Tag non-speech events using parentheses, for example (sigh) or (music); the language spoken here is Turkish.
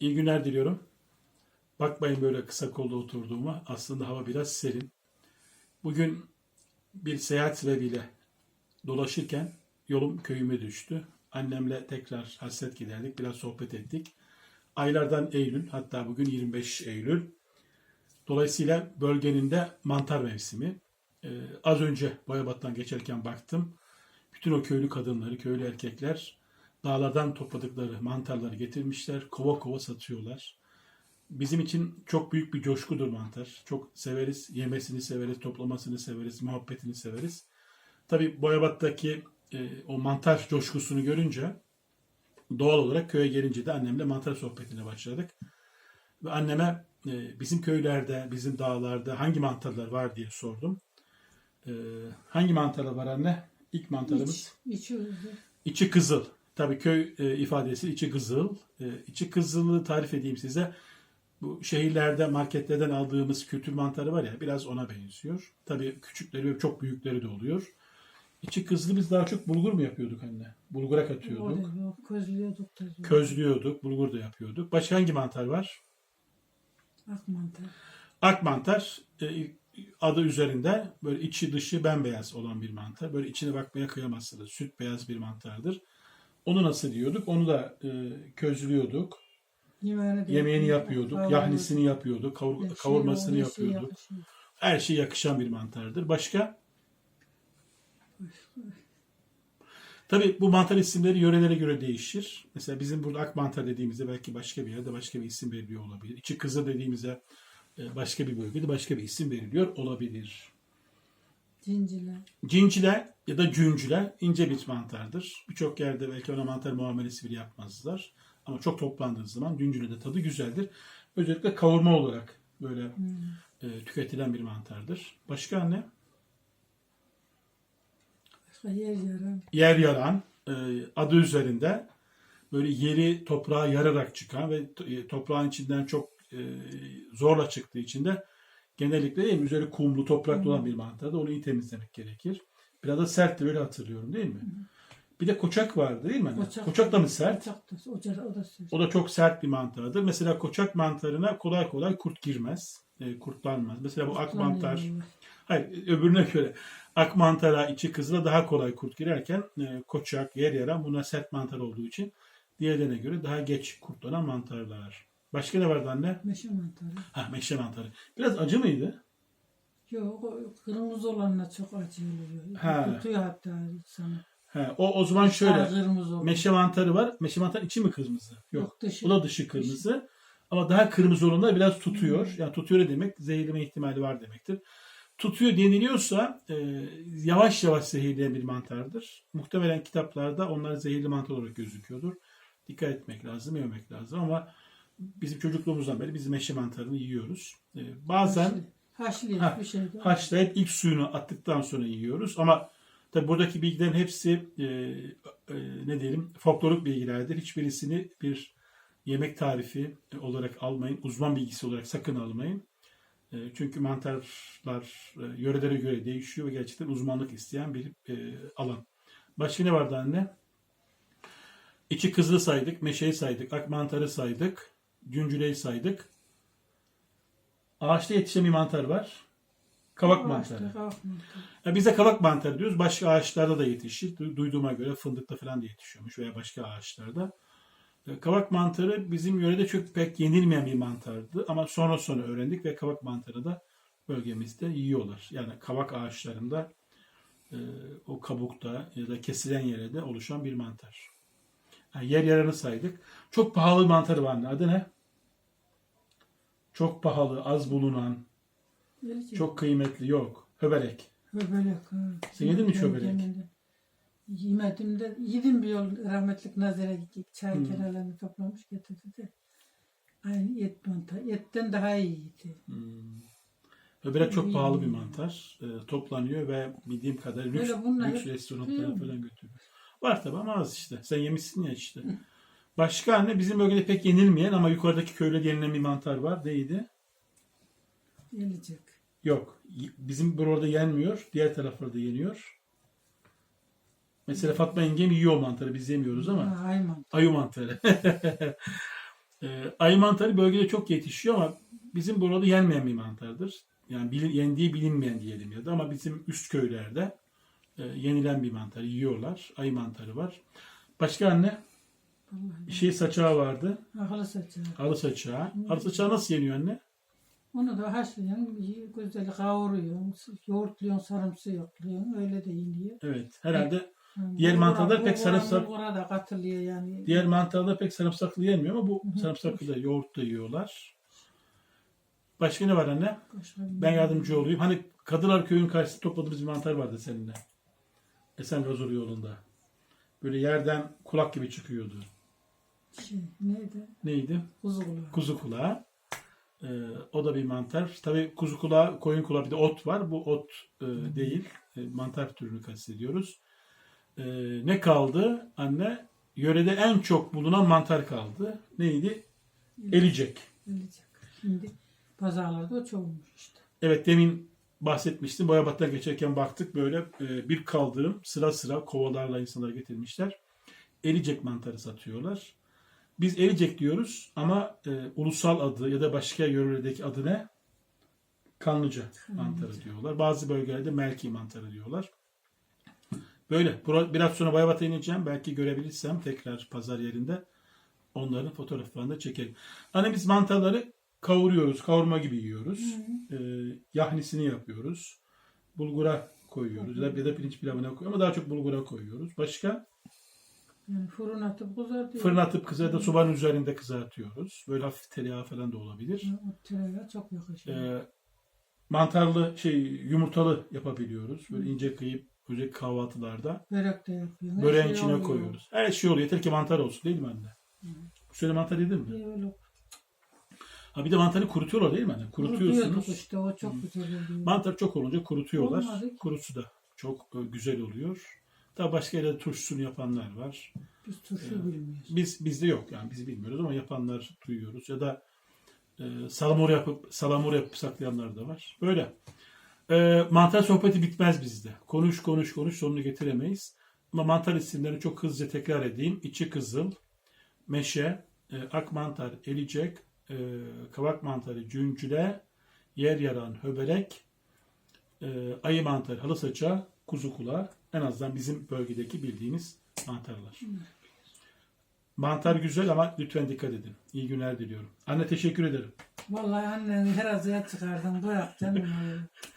İyi günler diliyorum. Bakmayın böyle kısa kolda oturduğuma. Aslında hava biraz serin. Bugün bir seyahat sebebiyle dolaşırken yolum köyüme düştü. Annemle tekrar hasret giderdik. Biraz sohbet ettik. Aylardan Eylül hatta bugün 25 Eylül. Dolayısıyla bölgenin de mantar mevsimi. Ee, az önce Boyabat'tan geçerken baktım. Bütün o köylü kadınları, köylü erkekler dağlardan topladıkları mantarları getirmişler. Kova kova satıyorlar. Bizim için çok büyük bir coşkudur mantar. Çok severiz. Yemesini severiz, toplamasını severiz, muhabbetini severiz. Tabii Boyabat'taki e, o mantar coşkusunu görünce doğal olarak köye gelince de annemle mantar sohbetine başladık. Ve anneme e, bizim köylerde, bizim dağlarda hangi mantarlar var diye sordum. E, hangi mantarlar var anne? İlk mantarımız İç, içi. İçi kızıl. Tabii köy e, ifadesi içi kızıl. E, içi kızılı tarif edeyim size. Bu şehirlerde marketlerden aldığımız kültür mantarı var ya biraz ona benziyor. Tabii küçükleri ve çok büyükleri de oluyor. İçi kızılı biz daha çok bulgur mu yapıyorduk anne? Bulgura katıyorduk. Yok, közlüyorduk da. Közlüyorduk, bulgur da yapıyorduk. Başka hangi mantar var? Ak mantar. Ak mantar e, adı üzerinde böyle içi dışı bembeyaz olan bir mantar. Böyle içine bakmaya kıyamazsınız. Süt beyaz bir mantardır. Onu nasıl diyorduk? Onu da e, közlüyorduk. Yemeğini, yapıyorduk, kavruluyorduk. yahnisini yapıyorduk, kavur- şey, kavurmasını yapıyorduk. yakışıyor. Her şey yakışan bir mantardır. Başka? Tabii bu mantar isimleri yörelere göre değişir. Mesela bizim burada ak mantar dediğimizde belki başka bir yerde başka bir isim veriliyor olabilir. İçi kızı dediğimizde e, başka bir bölgede başka bir isim veriliyor olabilir. Cinciler. Cincile ya da cüncüle ince bir mantardır. Birçok yerde belki ona mantar muamelesi bile yapmazlar. Ama çok toplandığı zaman cüncüle de tadı güzeldir. Özellikle kavurma olarak böyle Hmm. e, tüketilen bir mantardır. Başka ne? Başka yer yaran. Yer yaran e, adı üzerinde böyle yeri toprağa yararak çıkan ve e, toprağın içinden çok e, zorla çıktığı için de genellikle değil mi? Üzeri kumlu topraklı olan bir mantarda onu iyi temizlemek gerekir. Biraz da sertti öyle hatırlıyorum değil mi? Bir de koçak vardı değil mi? Koçak. Koçak da mı sert? Koçak da, o, da- o da. O da çok sert bir mantardır. Mesela koçak mantarına kolay kolay kurt girmez. E, kurtlanmaz. Mesela bu ak mantar. Hayır öbürüne göre ak mantara içi kızıla daha kolay kurt girerken e, koçak, yer yaran buna sert mantar olduğu için diğerlerine göre daha geç kurtlanan mantarlar. Başka ne vardı anne? Meşe mantarı. Ha meşe mantarı. Biraz acı mıydı? Yok o kırmızı olanla çok acı oluyor. Ha. Tutuyor hatta sana. Ha, o o zaman şöyle kırmızı meşe mantarı var. Meşe mantarı içi mi kırmızı? Yok. Yok, dışı. O da dışı kırmızı. Ama daha kırmızı olanlar biraz tutuyor. Yani tutuyor ne demek? Zehirleme ihtimali var demektir. Tutuyor deniliyorsa e, yavaş yavaş zehirleyen bir mantardır. Muhtemelen kitaplarda onlar zehirli mantar olarak gözüküyordur. Dikkat etmek lazım, yememek lazım ama bizim çocukluğumuzdan beri biz meşe mantarını yiyoruz. E, bazen Haşlı Ha, bir şey. haşlayıp ilk suyunu attıktan sonra yiyoruz. Ama tabi buradaki bilgilerin hepsi e, e, ne diyelim folklorik bilgilerdir. Hiçbirisini bir yemek tarifi olarak almayın. Uzman bilgisi olarak sakın almayın. E, çünkü mantarlar e, yörelere göre değişiyor ve gerçekten uzmanlık isteyen bir e, alan. Başka ne vardı anne? İçi kızlı saydık, meşeyi saydık, ak mantarı saydık, güncüleyi saydık. Ağaçta yetişen bir mantar var. Kavak O mantarı. ağaçta kavak mantarı. Ya biz de kavak mantarı diyoruz. Başka ağaçlarda da yetişir. Du- Duyduğuma göre fındıkta falan da yetişiyormuş veya başka ağaçlarda. E, Kavak mantarı bizim yörede çok pek yenilmeyen bir mantardı. Ama sonra sonra öğrendik ve kavak mantarı da bölgemizde yiyorlar. Yani kavak ağaçlarında e, o kabukta ya da kesilen yere de oluşan bir mantar. Yani yer yaranı saydık. Çok pahalı bir mantarı var. Adı ne? Çok pahalı, az bulunan, Gelecek. çok kıymetli yok. Höbelek. Höbelek. ha. Sen yedin mi hiç Ben höbelek? yemedim. Yemedim de yedim bir yol rahmetlik Nazire gittik. Çay Hmm. kenarlarını toplamış getirdi de. Aynı et mantar. Etten daha iyiydi. Hmm. Börek çok pahalı bir mantar. Ee, toplanıyor ve bildiğim kadarıyla lüks, Böyle bunlar lüks hep- restoranlara Hmm. falan götürüyor. Var tabi ama az işte. Sen yemişsin ya işte. Başka anne bizim bölgede pek yenilmeyen ama yukarıdaki köyde yenilen bir mantar var. Neydi? Gelecek. Yok. Bizim burada yenmiyor. Diğer taraflarda yeniyor. Mesela Fatma yengem yiyor mantarı. Biz yemiyoruz ama. Ha, ay mantar. Ayu mantarı. (laughs) Ee, ayı mantarı bölgede çok yetişiyor ama bizim burada yenmeyen bir mantardır. Yani bilin, yendiği bilinmeyen diyelim ya da ama bizim üst köylerde e, yenilen bir mantar yiyorlar. Ayı mantarı var. Başka anne Vallahi. şey saçağı vardı. Akıllı saçı. Halı saçağı. Halı saçağı nasıl yeniyor anne? Onu da haşlıyorsun, güzel kavuruyorsun, yoğurtluyorsun, sarımsı yokluyorsun, öyle de yeniyor. Evet. Herhalde Yani Diğer mantarlar pek sarımsak- bulgura da katılıyor yani. diğer mantarlar pek sarımsaklı yenmiyor ama bu sarımsaklı da yoğurt da yiyorlar. Başka ne var anne? Başka Ben yardımcı olayım. Hani Kadılar Köyü'nün karşısında topladığımız bir mantar vardı seninle. Esen Gazur yolunda. Böyle yerden kulak gibi çıkıyordu. Şey, neydi? Neydi? Kuzu kulağı. Kuzu kulağı. Ee, o da bir mantar. Tabii kuzu kulağı, koyun kulağı bir de ot var. Bu ot e, değil. E, mantar türünü kastediyoruz. E, ne kaldı anne? Yörede en çok bulunan mantar kaldı. Neydi? Elicek. Gelecek. Şimdi pazarlarda o çoğulmuş işte. Evet demin bahsetmiştim. Boyabat'tan geçerken baktık böyle e, bir kaldırım sıra sıra kovalarla insanlar getirmişler. Elicek mantarı satıyorlar. Biz elicek diyoruz ama e, ulusal adı ya da başka yörelerdeki adı ne? Kanlıca mantarı diyorlar. Bazı bölgelerde melki mantarı diyorlar. Böyle. Biraz sonra Boyabat'a ineceğim. Belki görebilirsem tekrar pazar yerinde onların fotoğraflarını da çekelim. Hani biz mantarları kavuruyoruz. Kavurma gibi yiyoruz. E, yahnisini yapıyoruz. Bulgura koyuyoruz. Ya da, ya da pirinç pilavına koyuyoruz. Ama daha çok bulgura koyuyoruz. Başka? Yani fırın atıp kızartıyor. Fırına atıp kızar da sobanın üzerinde kızartıyoruz. Böyle hafif tereyağı falan da olabilir. O tereyağı çok yakışıyor. Ee, mantarlı şey yumurtalı yapabiliyoruz. Böyle ince kıyıp özellikle kahvaltılarda Börek de yapıyor. Her böreğin şey içine oluyor. koyuyoruz. Her şey oluyor. Yeter ki mantar olsun değil mi anne? Bu sene mantar yedin mi? Öyle Ha bir de mantarı kurutuyorlar değil mi anne? kurutuyorduk Kurutuyorsunuz. işte o çok güzel oluyor. Mantar çok olunca kurutuyorlar. Olmadı ki. Kurusu da çok e, güzel oluyor. Daha başka yerde turşusunu yapanlar var. Biz turşu bilmiyoruz. Biz bizde yok yani biz bilmiyoruz ama yapanlar duyuyoruz ya da e, salamur yapıp salamur yapıp saklayanlar da var. Böyle. E, mantar sohbeti bitmez bizde. Konuş konuş konuş sonunu getiremeyiz. Ama mantar isimlerini çok hızlıca tekrar edeyim. İçi kızıl, meşe, e, ak mantar, elicek, e, kavak mantarı, cüncüle, yer yaran, höbelek, e, ayı mantarı, halı saça, kuzu kulağı. En azından bizim bölgedeki bildiğimiz mantarlar. Mantar güzel ama lütfen dikkat edin. İyi günler diliyorum. Anne teşekkür ederim. Vallahi annen her azıya çıkardın bırak canım. (laughs)